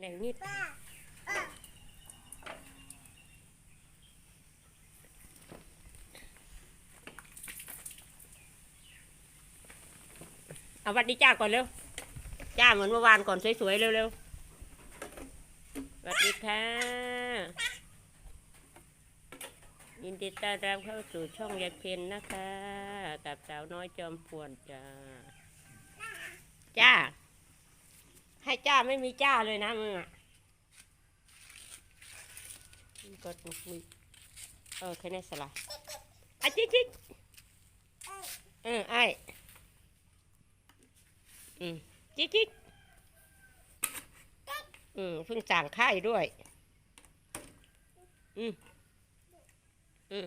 แรงนิดเอาหวัดดีจ้าก่อนเร็ว จ้าเหมือนเมื่อวานก่อนสวยๆเร็วๆสวัสดีค่ะ ยินดีต้อนรับเข้าสู่ช่องยายเพนนะคะ กับสาวน้อยจอมพวนจ้า จ้า ให้จ้าไม่มีจ้าเลยนะมึงอะกดคุยเออแค่นี้สละอะจิ๊กจิ๊กเออไออืมจิ๊กจิ๊กอืมเพิ่งสั่งค่ายด้วย อืมอืม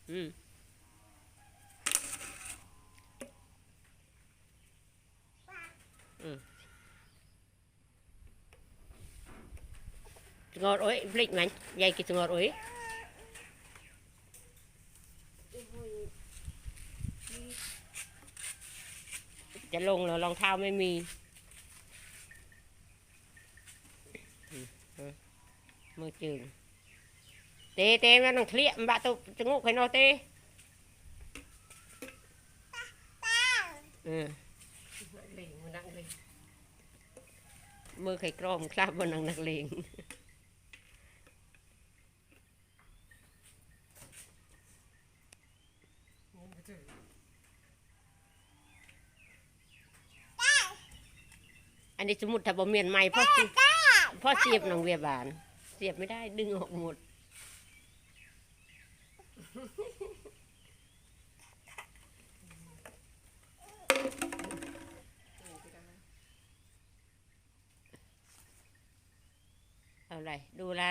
อืมงอดโอ้ยพลิกมันยายกินตงอดโอ้ยจะลงเหรอรองเท้าไม่มี มือจืง เต้เต้มันต้องเคลียมันบตุจะงูใครนอเต้เออมือใครกรอมคลาบบนนังนักเลงอันนี้สมุดถ้าบ่เมียนใหม่พ่อเสียบนังเวียบาน เสียบไม่ได้ดึงออกหมด เอาอะไรดูอะไร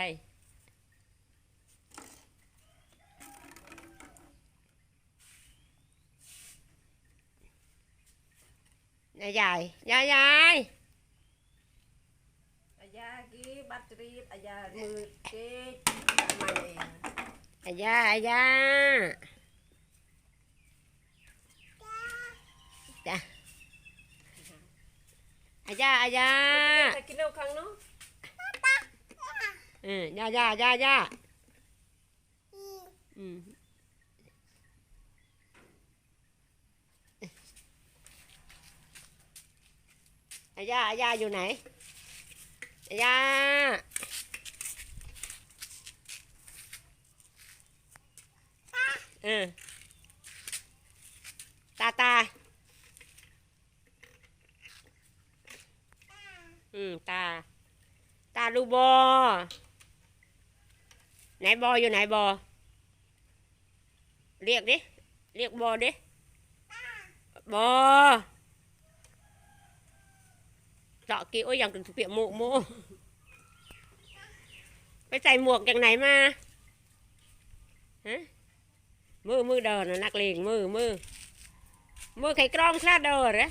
ยายยายยายยายอายากีบัตรีอายามือเจ๊มาเอง อายาอายาจ้ะอายาอายาแต่กินเอาครั้งเนาะเออยายายายาอืมอายาอายาอยู่ไหนอายา เออตาตา อืมตา ตาดูบอ ไหนบออยู่ไหนบอ เรียกดิ เรียกบอดิ บอเจาะกี้โอ้ยยังเปียกหมโมไปใส่หมวกจากไหนมาฮะ มือมือเดินนะนักเลงมือมือมือไข่กรองคลาดเดินเหรอ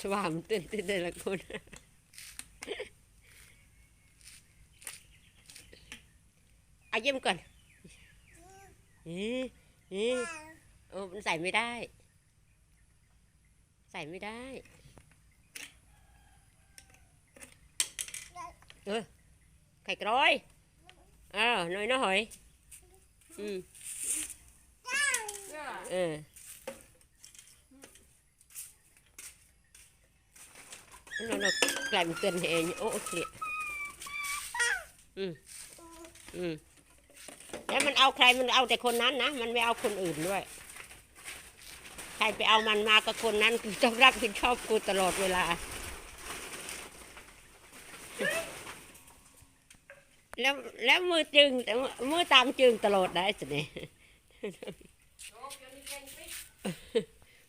สว่างตื่นตื่นแต่ละคนเอาเยี่ยมก่อนเอ๊ะเอ๊ะโอ้มันใส่ไม่ได้ ใส่ไม่ได้ เออ ไข่กร้อยเออน้อยน้อย อืมเออ nó nó lại một tuần hè ô kìa ừ ừ แล้วมันเอาใครมันเอาแต่คนนั้นนะ มันไม่เอาคนอื่นด้วยใครไปเอามันมากับคนนั้นกูต้องรับผิดชอบกูตลอดเวลา แล้วแล้วมือจึงแต่มือตามจึงตลอดได้สิเนี่ย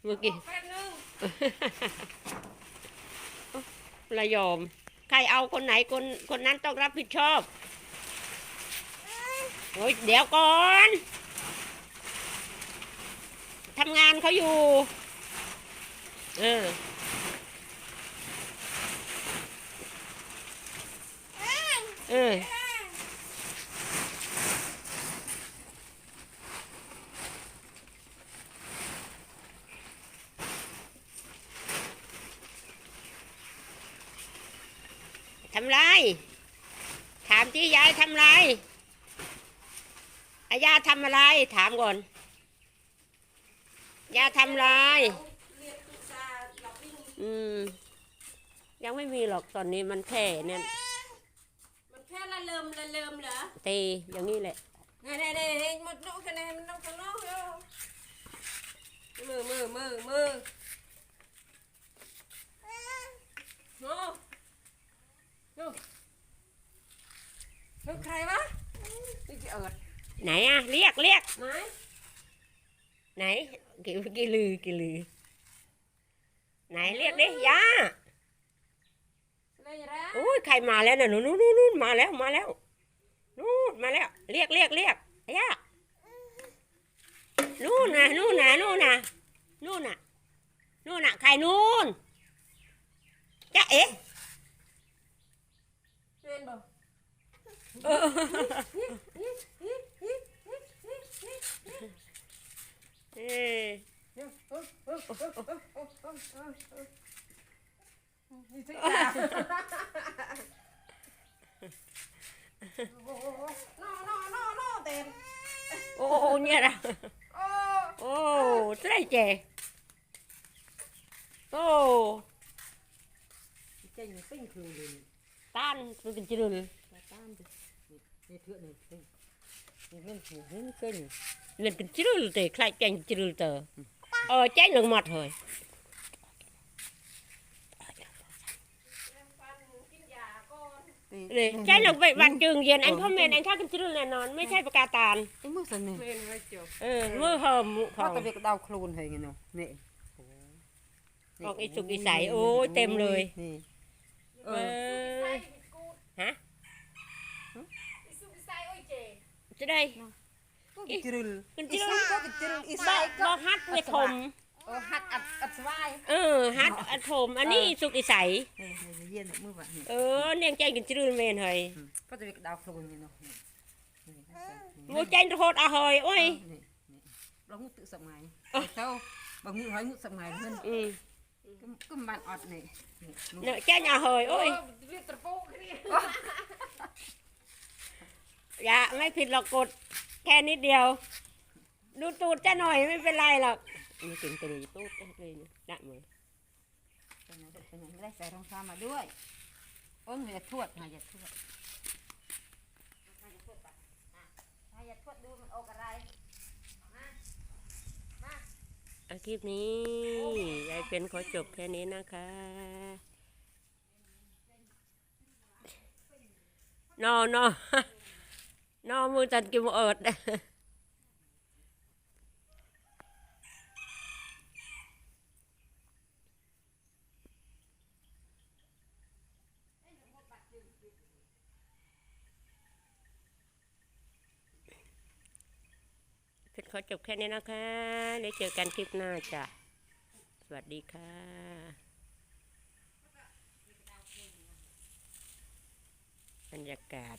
เมื่อกี้ระยอม ใครเอาคนไหนคนคนนั้นต้องรับผิดชอบ โอ้ยเดี๋ยวก่อน ทำงานเขาอยู่ เออเออทำไร ถามที่ยายทำไรอายาทำอะไร ถามก่อน ยาทำไรเรียกตุ๊กตาหลับวิ่งอืม ยังไม่มีหรอกตอนนี้มันแค่เนี่ยมันแค่ละเลิมละเลิมเหรอตีอย่างนี้แหละไงไงไงไงมันนกกันไงมันนกกันนกเนาะมือมือมือมือโน้โน้โน้ใครวะนี่จะเอิดไหนอะเรียกเรียกไหนไหน กี่กี่ลือกี่ลือ ไหนเรียกดิยาอะไรอย่างไรโอ้ยใครมาแล้วน่ะนู่นนู่นนู่นมาแล้วมาแล้วนู่นมาแล้ว เรียกเรียกเรียกอายานู่นน่ะนู่นน่ะนู่นน่ะนู่นน่ะนู่นน่ะใครนู่นจ๊ะเอ๊ะเป็นบ่ เออเออนี่สิจ้าโอ้โหนอนอนอนอเต็มโอ้โอ้เนี่ยนะโอ้โ อ้ใช่เจโอ้ เจ้านี่ปิ้งคือเลย ต้านมันเป็นจรุน ตาตามดินี่เถื่อนี่ปิ้งนี่เล่นหูเล่นเก่ง เล่นเป็นจรุนเตะคล้ายแกงจรุนเตอเออใจหนึ่งหมดเลย ฟันกินยาก่อน เลยใจหนึ่งไปบัดจึงเย็นอันพ่อแม่อันข้ากันจรุนแน่นอน ไม่ใช่ประกาตาล ไอ้มือสันนี่ เล่นไว้จบ เออมือเหิมข พ่อ อง ตะเบียกดาวโคลนให้ไงเนาะนี่ ออกอีสุกอีใสโอ้ยเต็มเลย นี่ เออฮะ อิสุกิไซโอ้ยเจ จะได้ ก็กิจรุลเป็นจอีรุสุนก็กิจรุลอีบไซอกบก็อกฮัดเวทมเออหัดอัดอัดสบายเออฮัดอัดถมอันนี้สุกอีใสนี่นี่เย็นมือแบบนี้เออเนียงใจกันจรุนเมนเฮยพ่อตะเบียกดาวโคลนนี่เนาะนี่โมใจโทษอาเฮยโอ้ยนี่นี่เรางู tự สมัยเจ้าบางงูหอยงูสมัยเพื่อนอืมก็ก็มันอดนี่นี่เนอะใจอาเฮยโอ้ยเรียกตะโป๊กนี่อย่าไม่ผิดหรอกกดแค่นิดเดียว ดูตูดจะหน่อยไม่เป็นไรหรอกนี่เป็นตัวตูดเลยนะมือไปไหนไปไหนไม่ได้ใส่รองเท้ามาด้วยโอ้ยอย่าทวดนะอย่าทวดอย่าทวดดูมันออกอะไรอาคลิปนี้ยายเป็นขอจบแค่นี้นะคะนอ นอนนอมือจันกิมเอิดเพชรขอจบแค่นี้นะคะเดี๋ยวเจอกันคลิปหน้าจ้ะสวัสดีค่ะบรรยากาศ